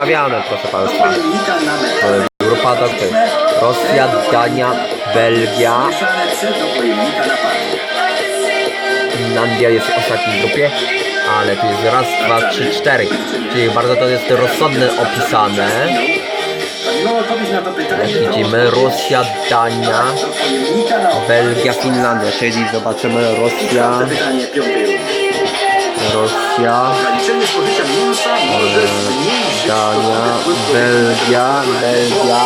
Stawiane, proszę Państwa. Dominika na metę. Grupa do tej. Rosja, Dania, Belgia. Finlandia jest w ostatniej grupie, ale tu jest raz, dwa, trzy, cztery. Czyli bardzo to jest rozsądne opisane. Prawidłowa odpowiedź na to pytanie Jak widzimy, Rosja, Dania. Belgia, Finlandia, czyli zobaczymy Rosja, rundy. Rosja, Dania, Belgia, Belgia,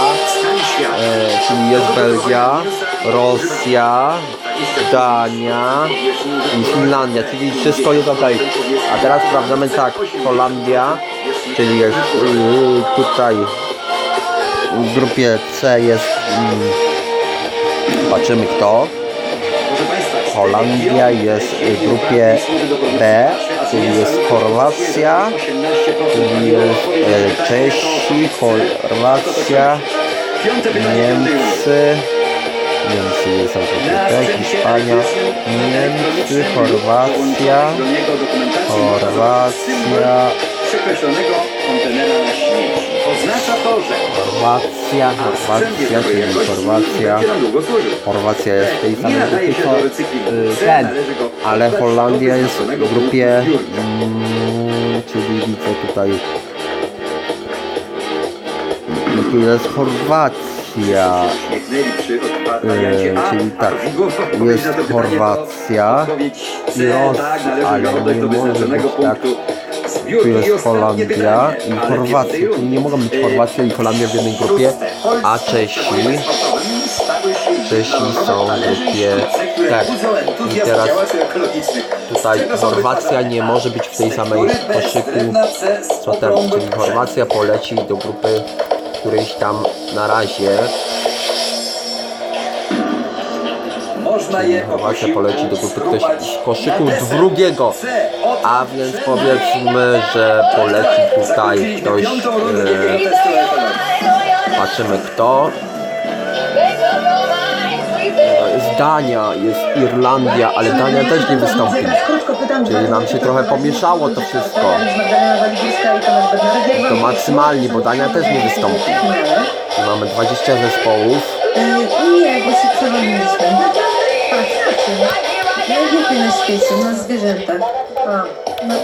e, czyli jest Belgia, Rosja, Dania i Finlandia, czyli wszystko jest ok. A teraz sprawdzamy tak, Holandia, czyli jest y, tutaj w grupie C jest, mm, patrzymy kto, Holandia jest w grupie B, czyli jest Chorwacja, 18% czyli jest e, Czesi, Chorwacja. Niemcy, Niemcy są tutaj, Hiszpania, Niemcy, Chorwacja, Chorwacja, Chorwacja, Chorwacja, czyli Chorwacja. Chorwacja jest w tej samej grupie co y, ten, ale Holandia jest w grupie, mm, czyli widzę tutaj, no tu jest Chorwacja, Yy, czyli tak, jest Chorwacja i Ros- tak, ale nie może być tak. Tu jest Holandia i Chorwacja, nie mogą być Chorwacja i Holandia w jednej grupie, a Czesi, Czesi są w grupie, tak, i teraz tutaj Chorwacja nie może być w tej samej koszyku, co ten, czyli Chorwacja poleci do grupy którejś tam na razie, Można je Chorwacja poleci do grupy ktoś z koszyku drugiego, a więc powiedzmy, że poleci tutaj ktoś, e, patrzymy kto, jest Dania, jest Irlandia, ale Dania też nie wystąpi. Czyli nam się trochę pomieszało to wszystko. To maksymalnie, bo Dania też nie wystąpi. Mamy 20 zespołów. Nie, bo się przewaliliśmy. Patrz, najlepiej na świecie, na zwierzętach. A, no,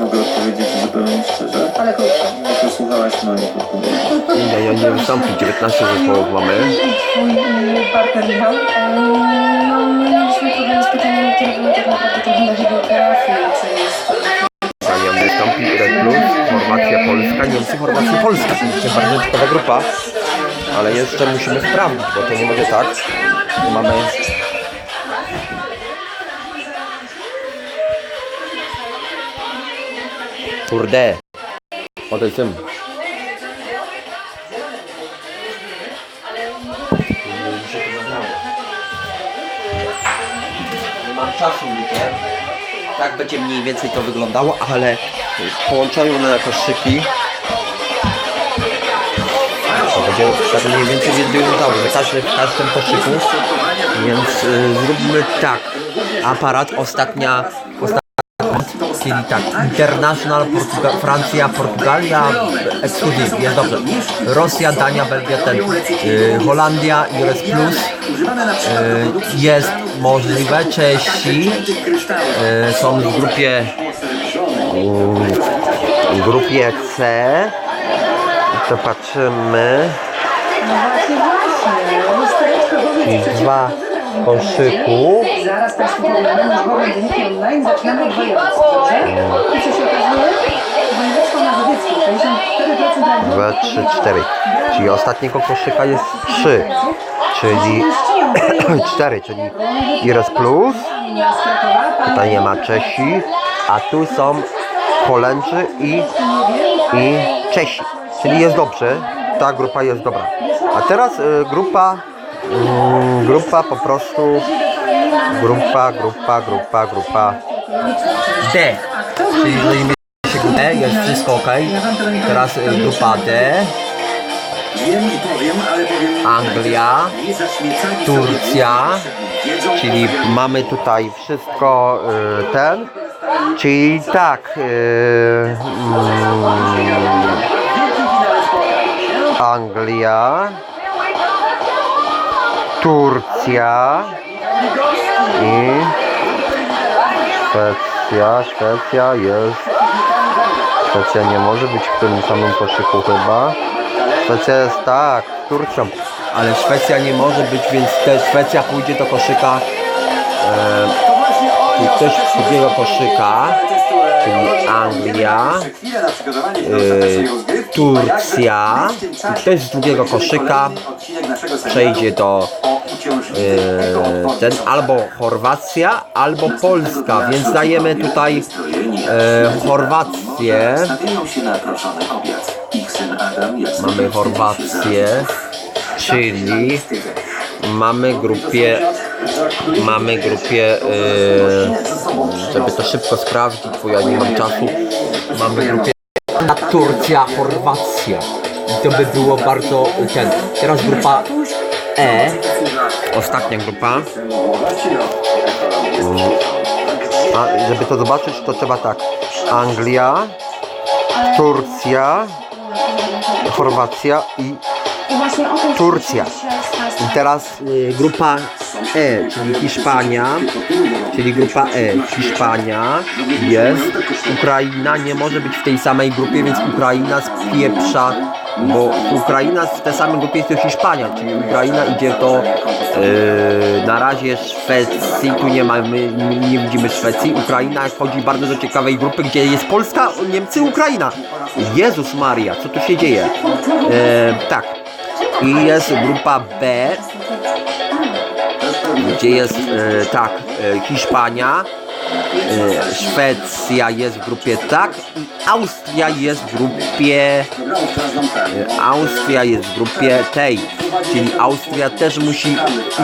Mogę odpowiedzieć zupełnie szczerze. ale krótko. Nie posłuchałaś moich odpowiedzi. Dania nie wystąpi, 19 zespołów mamy. Twój y, partner Michał? Em, No, my mieliśmy problem z pytaniami, które były tak naprawdę trochę na geografii, co jest... Dania wystąpi, Red Plus, Chorwacja, Polska, Niemcy, Chorwacja, Polska. To bardzo ciekawa grupa, ale jeszcze musimy sprawdzić, bo to nie będzie tak. Mamy Kurde. Odejdźmy. Nie mam czasu, ludzie. Tak będzie mniej więcej to wyglądało, ale połączone one na koszyki. Będzie tak mniej więcej wyglądało, że każdy w każdym koszyku. Więc y, zróbmy tak. Aparat ostatnia, ostatnia czyli tak, International, Portuga Francja, Portugalia, Exclusive, jest dobrze. Rosja, Dania, Belgia, ten, y, Holandia, US Plus, y, jest możliwe, Czesi y, są w grupie w grupie C. To patrzymy. No I dwa koszyku. Zaraz Państwu powiemy, liczbowe wyniki online. Zaczynamy od województw, dobrze? I co się okazuje? Województwo mazowieckie, 64% radiów. 2, 3, 4. Czyli ostatniego koszyka jest 3. Czyli 4, czyli Ires Plus. Tutaj nie ma Czesi. A tu są Holendrzy i, i Czesi. Czyli jest dobrze. Ta grupa jest dobra. A teraz y, grupa grupa po prostu grupa, grupa, grupa, grupa D. Czyli jeżeli się D, jest wszystko ok. Teraz y, grupa D. Anglia, Turcja, czyli mamy tutaj wszystko y, ten, czyli tak, y, mm, Anglia, Turcja i Szwecja. Szwecja jest. Szwecja nie może być w tym samym koszyku chyba. Szwecja jest tak, z Turcją. Ale Szwecja nie może być, więc też Szwecja pójdzie do koszyka. E, z drugiego koszyka, czyli Anglia, e, Turcja. I ktoś z drugiego koszyka przejdzie do e, ten albo Chorwacja, albo Polska, więc dajemy tutaj e, Chorwację. Mamy Chorwację, czyli mamy grupie mamy grupie e, żeby to szybko sprawdzić, bo ja nie mam czasu. Mamy grupie Turcja, Chorwacja. I to by było bardzo ten. Teraz grupa E. Ostatnia grupa. A żeby to zobaczyć, to trzeba tak. Anglia, Turcja, Chorwacja i Turcja. I teraz y, grupa E, czyli Hiszpania, czyli grupa E, Hiszpania jest, Ukraina nie może być w tej samej grupie, więc Ukraina spieprza, bo Ukraina w tej samej grupie jest to Hiszpania, czyli Ukraina idzie do y, na razie Szwecji, tu nie mamy, nie widzimy Szwecji, Ukraina wchodzi bardzo do ciekawej grupy, gdzie jest Polska, Niemcy, Ukraina. Jezus Maria, co tu się dzieje? E, tak. I jest grupa B, gdzie jest e, tak, e, Hiszpania, e, Szwecja jest w grupie tak i Austria jest w grupie Austria jest w grupie tej, czyli Austria też musi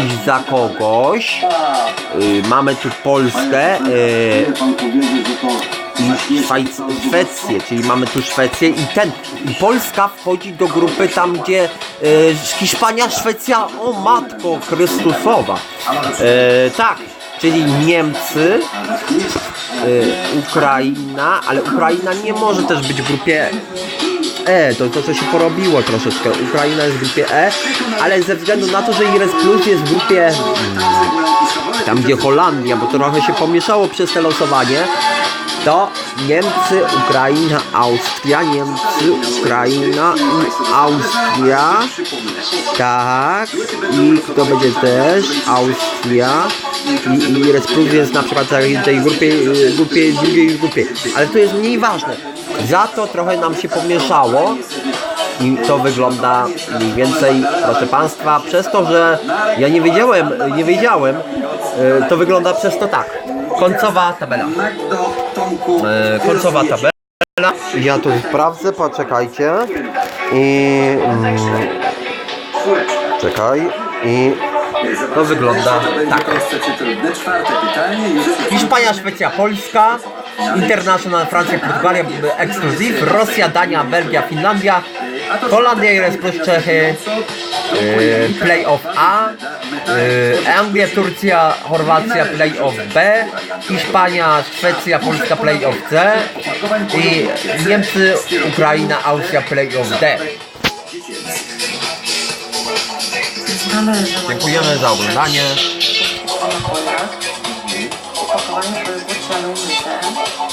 iść za kogoś. E, mamy tu Polskę, e, i Szwecję, czyli mamy tu Szwecję i ten, i Polska wchodzi do grupy tam, gdzie e, Hiszpania, Szwecja, o matko Chrystusowa. Tak, czyli Niemcy, e, Ukraina, ale Ukraina nie może też być w grupie E, to, to co się porobiło troszeczkę. Ukraina jest w grupie E, ale ze względu na to, że Ires Plus jest w grupie mm, tam gdzie Holandia, bo to trochę się pomieszało przez te losowanie, to Niemcy, Ukraina, Austria, Niemcy, Ukraina i Austria. Tak. I kto będzie też? Austria. Ires Plus jest na przykład tej grupie, y, grupie drugiej grupie. Ale to jest mniej ważne. Za to trochę nam się pomieszało. I to wygląda mniej więcej, proszę Państwa, przez to, że ja nie wiedziałem, nie wiedziałem, e, to wygląda przez to tak. Końcowa tabela. E, końcowa tabela. Ja tu sprawdzę, poczekajcie. I... Mm, czekaj. I... To wygląda tak. Hiszpania, Szwecja, Polska, International, Francja, Portugalia, Exclusive, Rosja, Dania, Belgia, Finlandia, Holandia, plus Czechy, e, Playoff A, e, Anglia, Turcja, Chorwacja, Playoff B, Hiszpania, Szwecja, Polska, Playoff C. I Niemcy, Ukraina, Austria, Playoff D. Dziękujemy za oglądanie. Opakowanie województwa Lublice.